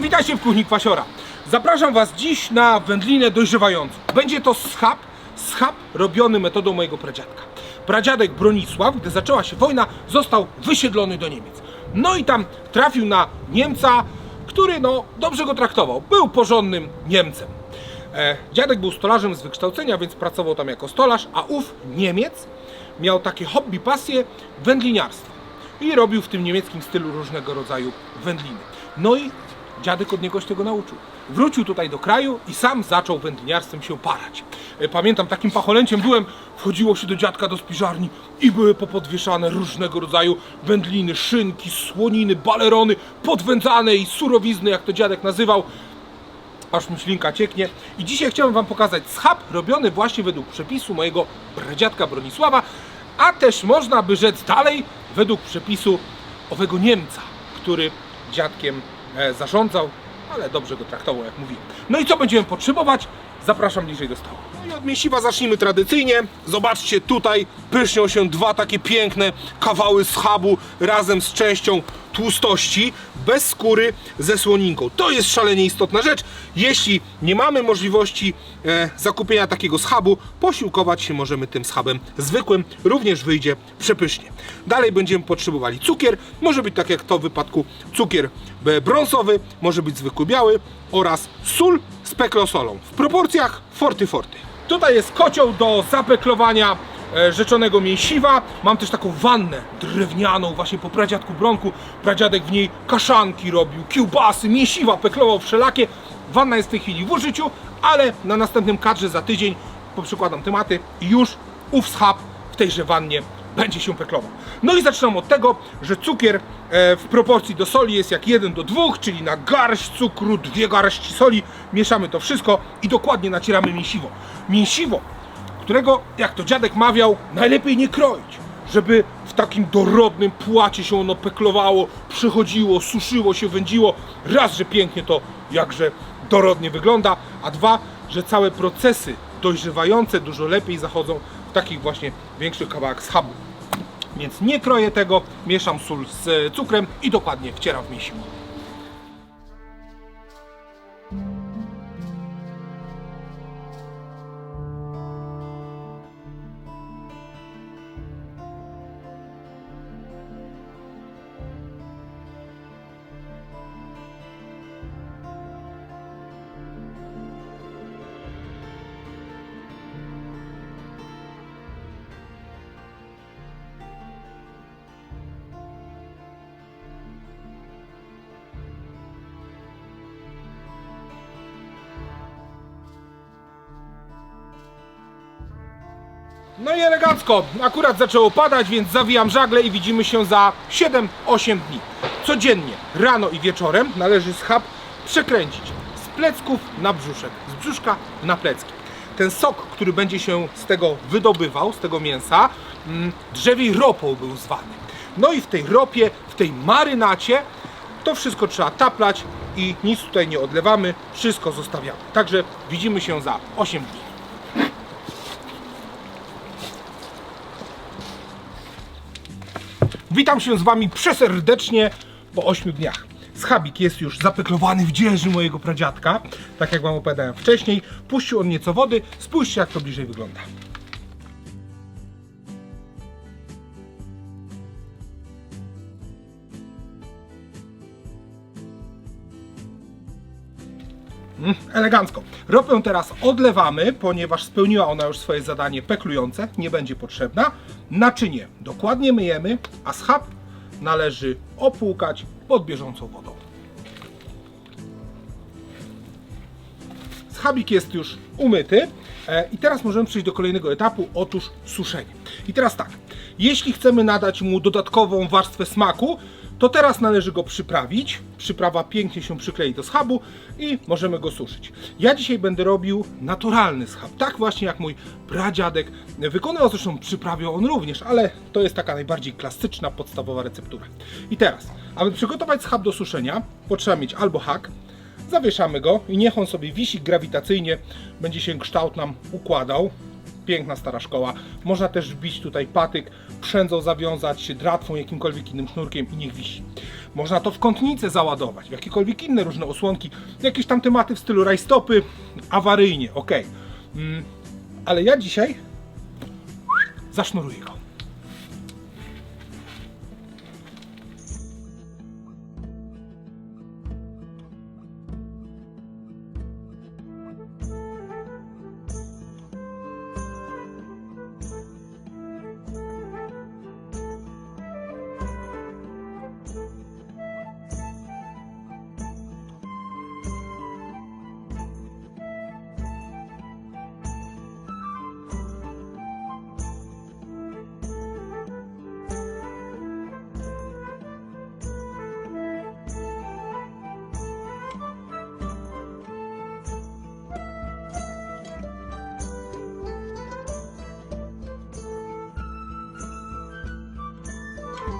Witajcie w kuchni Kwasiora. Zapraszam Was dziś na wędlinę dojrzewającą. Będzie to schab, schab robiony metodą mojego pradziadka. Pradziadek Bronisław, gdy zaczęła się wojna, został wysiedlony do Niemiec. No i tam trafił na Niemca, który no dobrze go traktował. Był porządnym Niemcem. E, dziadek był stolarzem z wykształcenia, więc pracował tam jako stolarz, a ów Niemiec miał takie hobby, pasję wędliniarstwo. I robił w tym niemieckim stylu różnego rodzaju wędliny. No i dziadek od niego się tego nauczył. Wrócił tutaj do kraju i sam zaczął wędliniarstwem się parać. E, Pamiętam, takim pacholęciem byłem, wchodziło się do dziadka do spiżarni i były popodwieszane różnego rodzaju wędliny, szynki, słoniny, balerony, podwędzane i surowizny, jak to dziadek nazywał aż mi ślinka cieknie. I dzisiaj chciałem Wam pokazać schab robiony właśnie według przepisu mojego pradziadka Bronisława, a też można by rzec dalej według przepisu owego Niemca, który dziadkiem zarządzał, ale dobrze go traktował, jak mówiłem. No i co będziemy potrzebować? Zapraszam bliżej do stołu. No i od mięsiwa zacznijmy tradycyjnie. Zobaczcie, tutaj pysznią się dwa takie piękne kawały schabu razem z częścią tłustości, bez skóry, ze słoninką. To jest szalenie istotna rzecz. Jeśli nie mamy możliwości e, zakupienia takiego schabu, posiłkować się możemy tym schabem zwykłym. Również wyjdzie przepysznie. Dalej będziemy potrzebowali cukier. Może być tak jak to w wypadku cukier e, brązowy, może być zwykły biały oraz sól z peklosolą w proporcjach forty forty. Tutaj jest kocioł do zapeklowania e, rzeczonego mięsiwa. Mam też taką wannę drewnianą, właśnie po pradziadku Bronku. Pradziadek w niej kaszanki robił, kiełbasy, mięsiwa peklował wszelakie. Wanna jest w tej chwili w użyciu, ale na następnym kadrze za tydzień poprzykładam tematy i już ów schab w tejże wannie będzie się peklował. No i zaczynam od tego, że cukier e, w proporcji do soli jest jak 1 do 2, czyli na garść cukru, dwie garści soli. Mieszamy to wszystko i dokładnie nacieramy mięsiwo. Mięsiwo, którego, jak to dziadek mawiał, najlepiej nie kroić, żeby w takim dorodnym płacie się ono peklowało, przychodziło, suszyło się, wędziło. Raz, że pięknie to jakże dorodnie wygląda, a dwa, że całe procesy dojrzewające dużo lepiej zachodzą w takich właśnie większych kawałach schabu. Więc nie kroję tego, mieszam sól z cukrem i dokładnie wcieram w mięsiwo. No i elegancko, akurat zaczęło padać, więc zawijam żagle i widzimy się za 7-8 dni. Codziennie, rano i wieczorem należy schab przekręcić z plecków na brzuszek, z brzuszka na plecki. Ten sok, który będzie się z tego wydobywał, z tego mięsa, mm, drzewiej ropą był zwany. No i w tej ropie, w tej marynacie to wszystko trzeba taplać i nic tutaj nie odlewamy, wszystko zostawiamy. Także widzimy się za 8 dni. Witam się z Wami przeserdecznie po 8 dniach. Schabik jest już zapeklowany w dzieży mojego pradziadka, tak jak Wam opowiadałem wcześniej. Puścił on nieco wody, spójrzcie jak to bliżej wygląda. Elegancko. Ropę teraz odlewamy, ponieważ spełniła ona już swoje zadanie peklujące, nie będzie potrzebna. Naczynie dokładnie myjemy, a schab należy opłukać pod bieżącą wodą. Schabik jest już umyty e, i teraz możemy przejść do kolejnego etapu, otóż suszenie. I teraz tak, jeśli chcemy nadać mu dodatkową warstwę smaku, to teraz należy go przyprawić. Przyprawa pięknie się przyklei do schabu i możemy go suszyć. Ja dzisiaj będę robił naturalny schab, tak właśnie jak mój pradziadek wykonywał, zresztą przyprawiał on również, ale to jest taka najbardziej klasyczna, podstawowa receptura. I teraz, aby przygotować schab do suszenia, potrzeba mieć albo hak, Zawieszamy go i niech on sobie wisi grawitacyjnie, będzie się kształt nam układał. Piękna stara szkoła. Można też wbić tutaj patyk, przędzą zawiązać, dratwą, jakimkolwiek innym sznurkiem i niech wisi. Można to w kątnicę załadować, w jakiekolwiek inne różne osłonki, jakieś tam tematy w stylu rajstopy, awaryjnie, ok. Mm, ale ja dzisiaj zasznuruję go.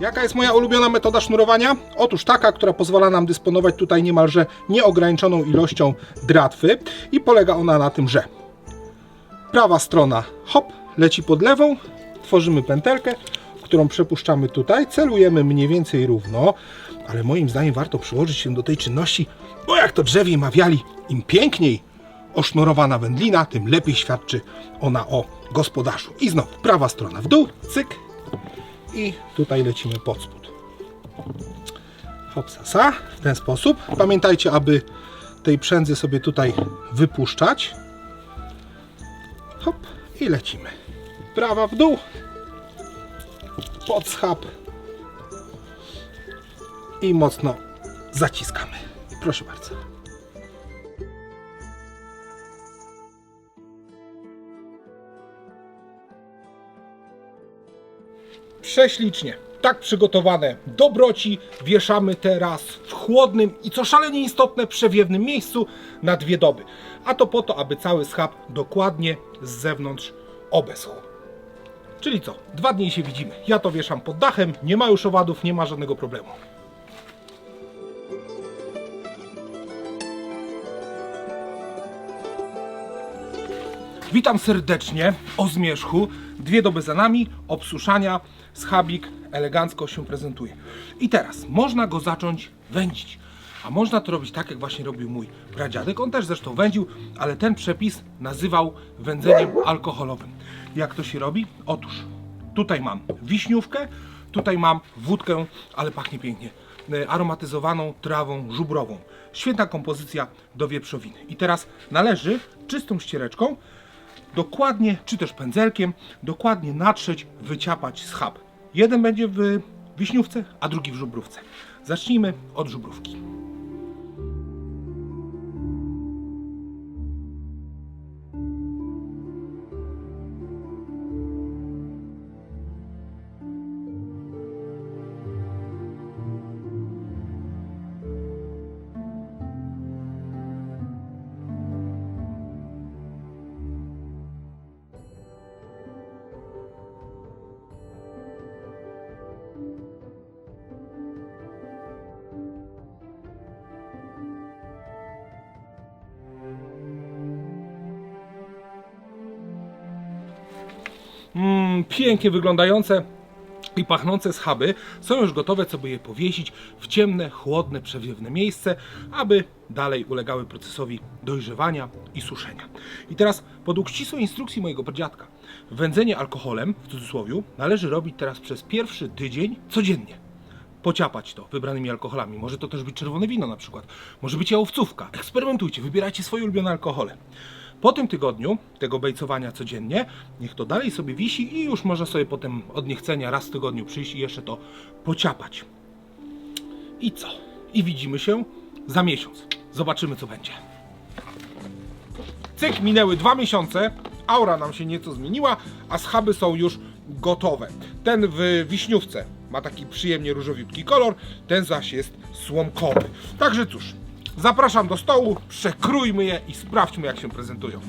Jaka jest moja ulubiona metoda sznurowania? Otóż taka, która pozwala nam dysponować tutaj niemalże nieograniczoną ilością dratwy i polega ona na tym, że prawa strona hop, leci pod lewą, tworzymy pętelkę, którą przepuszczamy tutaj, celujemy mniej więcej równo, ale moim zdaniem warto przyłożyć się do tej czynności, bo jak to drzewie mawiali, im piękniej osznurowana wędlina, tym lepiej świadczy ona o gospodarzu. I znowu prawa strona w dół, cyk, i tutaj lecimy pod spód. Hopsasa, w ten sposób. Pamiętajcie, aby tej przędzy sobie tutaj wypuszczać. Hop i lecimy. Prawa w dół, pod schab i mocno zaciskamy. Proszę bardzo. Prześlicznie. Tak przygotowane dobroci wieszamy teraz w chłodnym i co szalenie istotne przewiewnym miejscu na dwie doby. A to po to, aby cały schab dokładnie z zewnątrz obeschł. Czyli co? Dwa dni się widzimy. Ja to wieszam pod dachem, nie ma już owadów, nie ma żadnego problemu. Witam serdecznie o zmierzchu. Dwie doby za nami, obsuszania, schabik elegancko się prezentuje. I teraz można go zacząć wędzić. A można to robić tak, jak właśnie robił mój pradziadek. On też zresztą wędził, ale ten przepis nazywał wędzeniem alkoholowym. Jak to się robi? Otóż tutaj mam wiśniówkę, tutaj mam wódkę, ale pachnie pięknie, e, aromatyzowaną trawą żubrową. Świetna kompozycja do wieprzowiny. I teraz należy czystą ściereczką dokładnie, czy też pędzelkiem, dokładnie natrzeć, wyciapać schab. Jeden będzie w wiśniówce, a drugi w żubrówce. Zacznijmy od żubrówki. Pięknie wyglądające i pachnące schaby są już gotowe, co by je powiesić w ciemne, chłodne, przewiewne miejsce, aby dalej ulegały procesowi dojrzewania i suszenia. I teraz, podług ścisłej instrukcji mojego pradziadka, wędzenie alkoholem, w cudzysłowie, należy robić teraz przez pierwszy tydzień codziennie pociapać to wybranymi alkoholami. Może to też być czerwone wino na przykład. Może być jałowcówka. Eksperymentujcie, wybierajcie swoje ulubione alkohole. Po tym tygodniu tego bejcowania codziennie, niech to dalej sobie wisi i już można sobie potem od niechcenia raz w tygodniu przyjść i jeszcze to pociapać. I co? I widzimy się za miesiąc. Zobaczymy co będzie. Cyk, minęły dwa miesiące, aura nam się nieco zmieniła, a schaby są już gotowe. Ten w wiśniówce ma taki przyjemnie różowiutki kolor, ten zaś jest słomkowy. Także cóż, zapraszam do stołu, przekrójmy je i sprawdźmy jak się prezentują.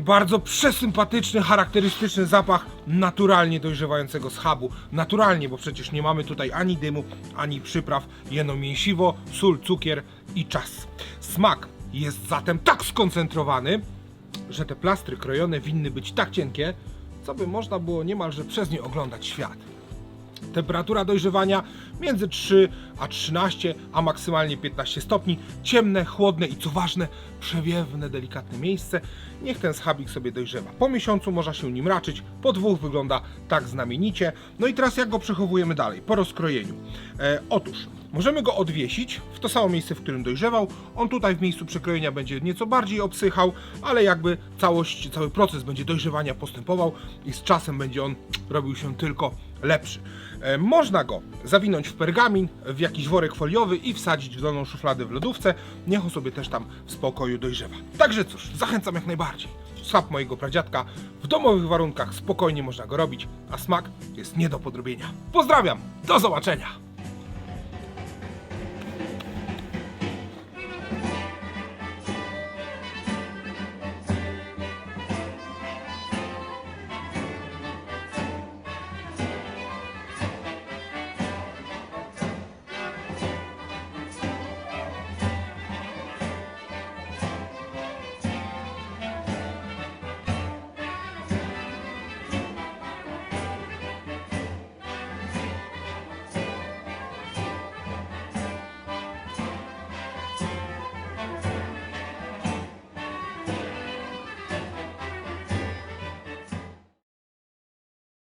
Bardzo przesympatyczny, charakterystyczny zapach naturalnie dojrzewającego schabu. Naturalnie, bo przecież nie mamy tutaj ani dymu, ani przypraw. Jeno mięsiwo, sól, cukier i czas. Smak jest zatem tak skoncentrowany, że te plastry krojone winny być tak cienkie, co by można było niemalże przez nie oglądać świat. Temperatura dojrzewania między 3 a 13, a maksymalnie 15 stopni. Ciemne, chłodne i co ważne, przewiewne, delikatne miejsce. Niech ten schabik sobie dojrzewa. Po miesiącu można się nim raczyć, po dwóch wygląda tak znamienicie. No i teraz jak go przechowujemy dalej? Po rozkrojeniu. E, otóż możemy go odwiesić w to samo miejsce, w którym dojrzewał. On tutaj w miejscu przekrojenia będzie nieco bardziej obsychał, ale jakby całość, cały proces będzie dojrzewania postępował i z czasem będzie on robił się tylko lepszy. E, Można go zawinąć w pergamin, w jakiś worek foliowy i wsadzić w dolną szufladę w lodówce. Niech on sobie też tam w spokoju dojrzewa. Także cóż, zachęcam jak najbardziej. Schab mojego pradziadka w domowych warunkach spokojnie można go robić, a smak jest nie do podrobienia. Pozdrawiam, do zobaczenia!